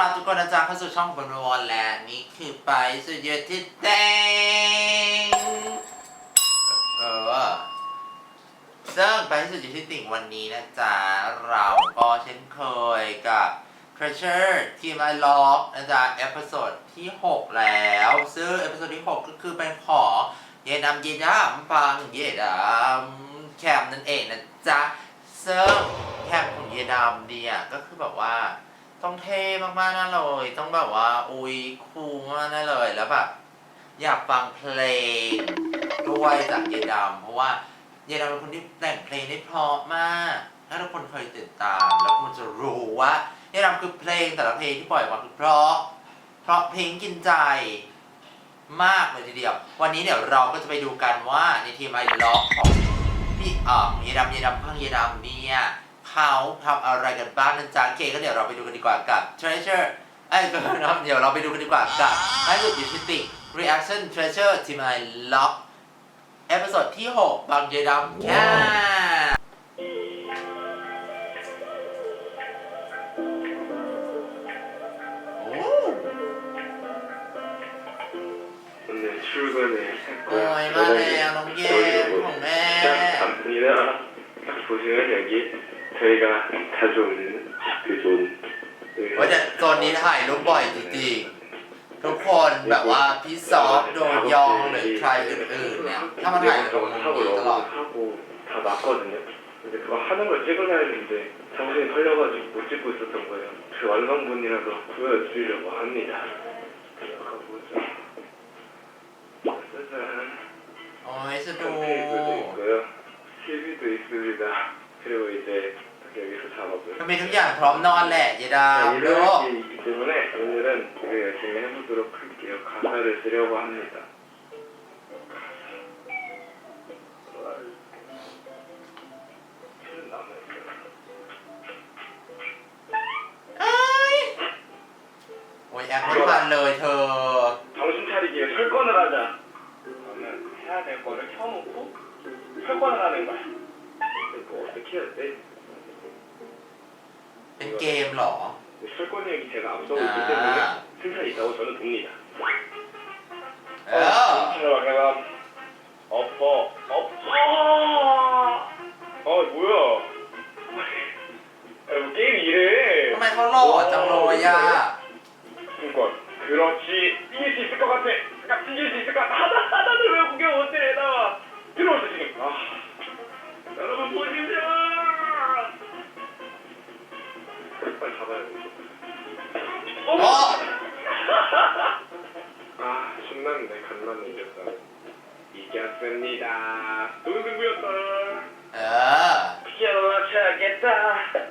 รับทุกคนนะจ๊ะเข้าสู่ช่องบนวอนและนี่คือไปสุดยอดที่แดงเออซึ่งไปสุดยอดที่ติ่งวันนี้นะจ๊ะเราก็เช่นเคยกับ Treasure ทีมไอล็อกนะจ๊ะเอพิโซดที่ 6 แล้ว ซึ่งเอพิโซดที่ 6 ก็คือเป็นของเยดำเยดำฟังเยดำแคมนั่นเองนะจ๊ะซึ่งแคมของเยดำเนี่ยก็คือแบบว่า ต้องเท่มากๆน่เลย ต้องแบบว่า อุ้ยคูลมากแน่เลย แล้วแบบอยากฟังเพลงด้วยจากเยดำเพราะว่าเยดำเป็นคนที่แต่งเพลงได้เพราะมาก ถ้าทุกคนเคยติดตาม แล้วคุณจะรู้ว่าเยดำคือเพลงแต่ละเพลงที่ปล่อยออกมาคือเพราะ เพราะเพลงกินใจมากเลยทีเดียว วันนี้เดี๋ยวเราก็จะไปดูกันว่าในทีมไอล็อกของพี่เอ่อเยดำเยดำพังเยดำเนี่ย เขาทำอะไรกันบ้างนะจ๊ะเคก็เดี๋ยวเราไปดูกันดีกว่ากับ Treasure ไอ้ยก็นะเดี๋ยวเราไปดูกันดีกว่ากับไอ้สุดดิจิติก Reaction Treasure ทีมไอล็อกเอพิโซดที่ 6 บางเยดำแค่ โอ้ 오늘 출근을 โอ้ยมาแล้วน้องเกมของแม่ 딱 갑니다. 딱 보시면 여기 저희가 자주 오는 그존 ว่าแต่โซนนี้ถ่ายรูปบ่อยจริงๆ ทุกคนแบบว่าพี่ซอฟโดนยองหรือใครอื่นๆเนี่ย ถ้ามาถ่ายตรงนี้ 하고 ตลอด 하고 다 났거든요. 근데 그거 하는 걸 찍어야 했는데 정신이 털려가지고 못 찍고 있었던 거예요. 그 완성본이라도 보여드리려고 합니다. 가보자. 짜잔. โอ้ยสะดู 컴페이터도 있고요. TV도 있습니다. 그리고 이제 여기서 작업을. มันมีทุกอย่างพร้อมนอนแหละยายดาว 자, ดู 이런 게 있기 때문에 오늘은 되게 열심히 해보도록 할게요. 가사를 쓰려고 합니다. 필은 남아있어요. เอ้ยโอ้ยแอปไม่ทันเลยเธอ 정신 차리기에 설건을 하자. 그러면 해야 될 거를 켜놓고 설건을 하는 거야. 이거 어떻게 해야 돼? เป็นเกมเหรอ 설건력이 제가 앞서고 있기 아. 때문에 승산이 있다고 저는 봅니다. เออ 내가 엎어 엎어 아 뭐야 야, 뭐 게임 이래 ทำไมเขาหล่อจังเลยอ่ะ 그러니까 그렇지 이길 수 있을 것 같아 야 이길 수 있을 것 같아 하나 하나를 왜 구경 못해 나와 들어오세요 지금 아 여러분 보십시오 어? 아! 아! 신났네. 간만에 이겼다. 이겼습니다. 좋은 승부였다. 야. 기억하겠다.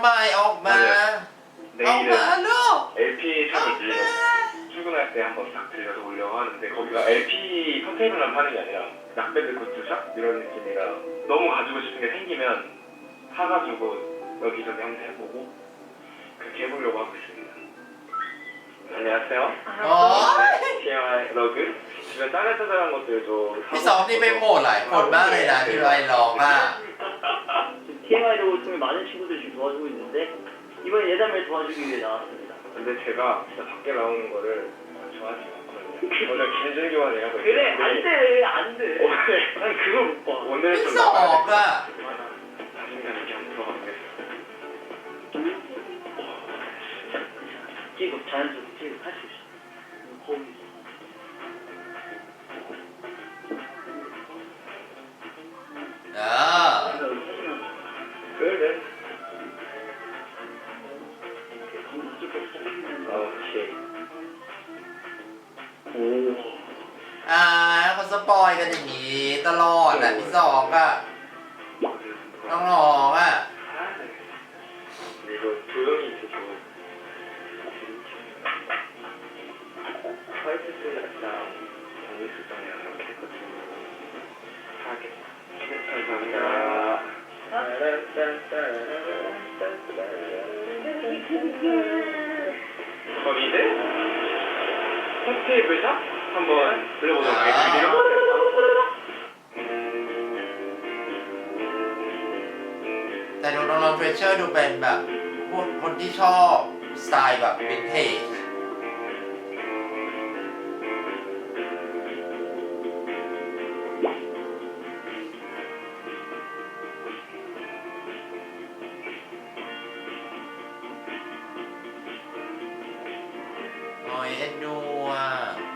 เก็บไว้ทำไมออกมา ออกมา 내일은 ลูก LP 샵을 들려 출근할 때 한번 딱 들려서 오려고 하는데 거기가 LP 컨테이너만 파는 게 아니라 락밴드 굿즈샵 이런 느낌이라 너무 가지고 싶은 게 생기면 사가지고 여기저기 한번 해보고 그렇게 해보려고 하고 있습니다 안녕하세요 โอ้ย TMI 러그 주변 짜잘짜잘한 것들도 พี่สองนี่ไปโผล่หลายคนมากเลยนะที่ไรร้องอ่ะ TMI 로고 통해 많은 친구들이 지금 도와주고 있는데 이번에 예담을 도와주기 위해 나왔습니다. 근데 제가 진짜 밖에 나오는 거를 좋아하지 않거든요. 오늘 김준규와 내가 그래 안 돼, 안 돼. 오늘 난 그걸 못 봐. 오늘 좀 나가야 돼. 가 자신감 있게 한번 들어가겠습니다. 지금 어, 자연스럽게 할수 있어. ปอยกันอย่างนี้ตลอดแหละพี่สองอ่ะน้องๆอ่ะ 근데 이거 조용히 있어서 화이트 소리랑 정리수정이랑 이렇게 해가지고 하게 감사합니다 그럼 이제 탑테이블 샵 한번 들려보도록 아. 하겠습니다 แต่ดูน้องๆเทรเชอร์ดูเป็นแบบพวกคนที่ชอบสไตล์แบบวินเทจ โอ้ยเอ็นดูอ่ะ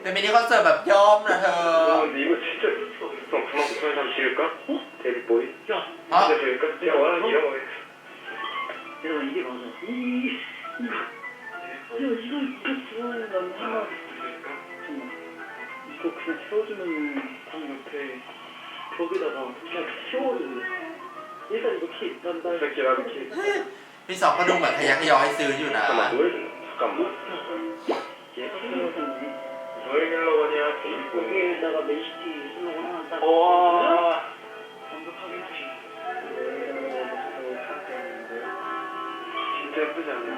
เป็นมินิคอนเสิร์ตแบบย่อมนะเธอ 와 근데 이거 진짜 그럼 그만 구성해서 한번 지을까? 데뷔보이? 야, 아. 진짜 지을까? 진짜 원하는 이런 거 내가 이게 맞아. 이, 이거. 야, 이거, 이거 좋아하는 난 하나. 잠깐만. 이거 그냥 세워주면 방 옆에 벽에다가 그냥 세워줘. 일단 이거 키, 난, 난. 이렇게 나도 키 พี่สองก็ดูเหมือนขยักขยอให้ซื้ออยู่นะ 잠깐만 노예 좀 잠깐만 얘가 세워서니 노예 밀러거냐 데뷔보이 여기에다가 맨시티 슬로건 하나 딱. 와 완벽하게 해주시. 진짜 예쁘지 않아?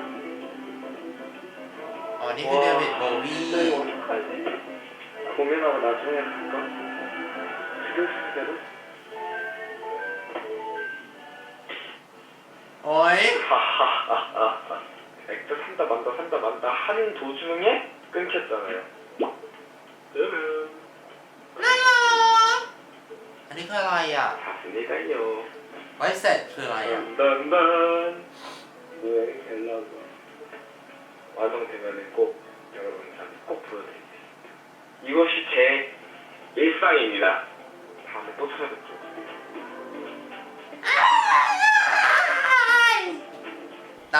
อ๋อ นี่คือเดวิดโบวี 나 이거 어떡하지? 고민하고 나중에 할까? 지금 쓰게도? โอ้ย 하하하하 액자 산다 만다 산다 만다 하는 도중에 끊겼잖아요 여러분 น่ารักอันนี้คืออะไรอ่ะ 봤으니까요 ไว้เสร็จคืออะไรอ่ะ 딴딴딴 노예 갤러가 완성되면 꼭 여러분들한테 꼭 보여드릴게요 이것이 제 일상입니다 다음에 또 찾아뵙죠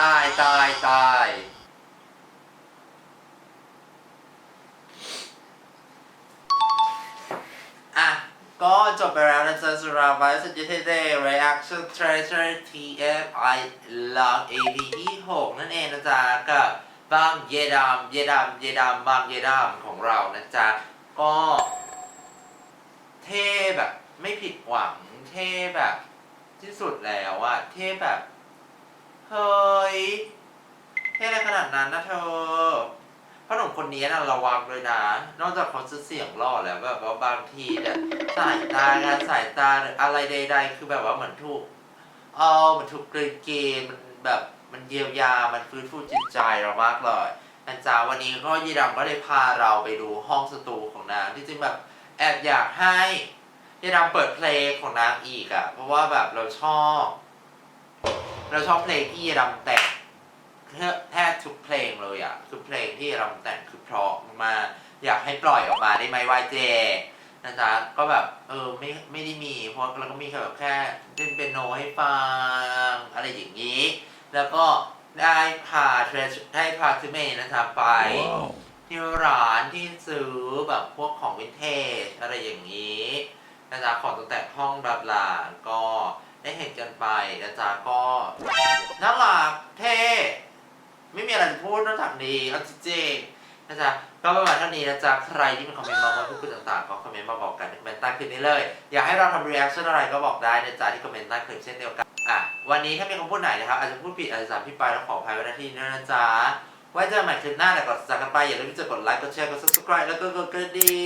ตาย ตาย ตาย อะ ก็จบไปแล้วนะจ๊ะสำหรับ Vice Saturday Reaction Treasure TF I Love AP ที่6นั่นเองนะจ๊ะกับบางเยดามเยดามเยดามบางเยดามของเรานะจ๊ะ ก็เท่แบบไม่ผิดหวัง เท่แบบที่สุดแล้วอะเท่แบบ เฮ้ยเท่อะไรขนาดนั้นนะเธอพ่อหนุ่มคนนี้นะระวังเลยนะ นอกจากเขาจะเสียงหล่อแล้วแบบว่าบางทีเนี่ยสายตาการสายตาหรืออะไรใด ๆ คือแบบว่าเหมือนถูกเออเหมือนถูกกลืนเกมมันแบบมันเยียวยา มันฟื้นฟูจิตใจเรามากเลยนะจ๊ะวันนี้ก็ยีดำก็ได้พาเราไปดูห้องสตูของนางที่จริงแบบแอบอยากให้ยีดำเปิดเพลงของนางอีกอะ่ะเพราะว่าแบบเราชอบ เราชอบเพลงที่รำแต่งแทบทุกเพลงเลยอะคือเพลงที่รำแต่งคือเพราะมากอยากให้ปล่อยออกมาได้ไหมวายเจนะจ๊ะก็แบบเออไม่ไม่ได้มี เพราะเราก็มีแค่แบบแค่เล่นเปียโนให้ฟังอะไรอย่างนี้ แล้วก็ได้พาเทรได้พาทิเมย์นะครับไปที่ร้านที่ซื้อแบบพวกของวินเทจอะไรอย่างนี้นะจ๊ะของตกแต่งห้องบลาบลาก็ ได้เห็นกันไปนะจ๊ะก็น่ารักเท่ไม่มีอะไรจะพูดนอกจากนี้เอาจริงๆนะจ๊ะก็ประมาณเท่านี้นะจ๊ะใครที่มีคอมเมนต์มาว่าพูดคุยต่างๆ ก็คอมเมนต์มาบอกกันในคอมเมนต์ใต้คลิปนี้เลย อยากให้เราทำรีแอคชั่นอะไรก็บอกได้นะจ๊ะที่คอมเมนต์ใต้คลิปเช่นเดียวกันอะวันนี้ถ้ามีคำพูดไหนนะครับอาจจะพูดผิดอาจจะสามพี่ไปแล้วขออภัยไว้ณที่นี้นะจ๊ะไว้เจอกันใหม่คลิปหน้าแต่ก่อนจากกันไปอย่าลืมที่จะกดไลค์กดแชร์กด subscribe แล้วก็กดกระดิ่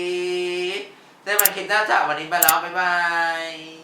งเจอกันใหม่คลิปหน้าจ้ะวันนี้ไปแล้วบ๊ายบาย